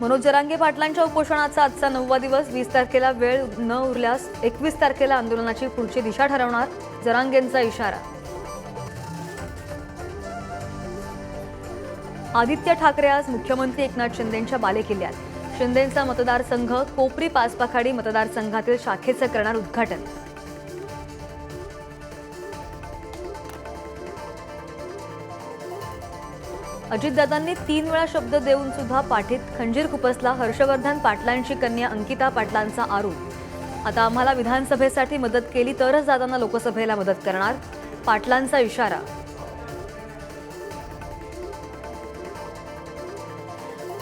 मनोज जरांगे पाटलांच्या उपोषणाचा आजचा नववा दिवस वीस तारखेला वेळ न उरल्यास एकवीस तारखेला आंदोलनाची पुढची दिशा ठरवणार जरांगेंचा इशारा. आदित्य ठाकरे आज मुख्यमंत्री एकनाथ शिंदेंच्या बालेकिल्ल्यात. शिंदेंचा मतदारसंघ कोपरी पाचपाखाडी मतदारसंघातील शाखेचं करणार उद्घाटन. अजितदादांनी तीन वेळा शब्द देऊन सुद्धा पाठीत खंजीर खुपसला हर्षवर्धन पाटलांची कन्या अंकिता पाटलांचा आरोप. आता आम्हाला विधानसभेसाठी मदत केली तरच दादांना लोकसभेला मदत करणार पाटलांचा इशारा.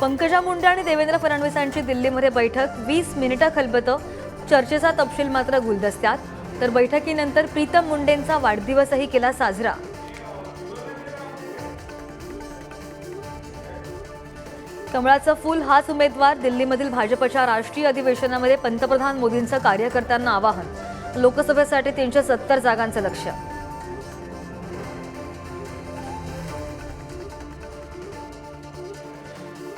पंकजा मुंडे आणि देवेंद्र फडणवीसांची दिल्लीमध्ये बैठक वीस मिनिटं खलबतं चर्चेचा तपशील मात्र गुलदस्त्यात. तर बैठकीनंतर प्रीतम मुंडेंचा वाढदिवसही केला साजरा. कमळाचं फूल हाच उमेदवार दिल्लीमधील भाजपच्या राष्ट्रीय अधिवेशनामध्ये पंतप्रधान मोदींचं कार्यकर्त्यांना आवाहन. लोकसभेसाठी तीनशे सत्तर जागांचं लक्ष.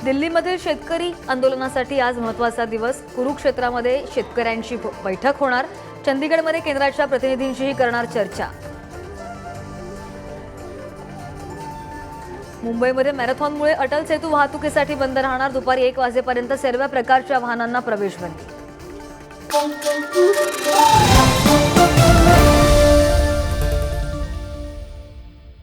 दिल्लीमधील शेतकरी आंदोलनासाठी आज महत्त्वाचा दिवस. कुरुक्षेत्रामध्ये शेतकऱ्यांची बैठक होणार. चंदीगडमध्ये केंद्राच्या प्रतिनिधींशीही करणार चर्चा. मुंबईमध्ये मॅरेथॉनमुळे अटल सेतू वाहतुकीसाठी बंद राहणार. दुपारी एक वाजेपर्यंत सर्व प्रकारच्या वाहनांना प्रवेश बंदी.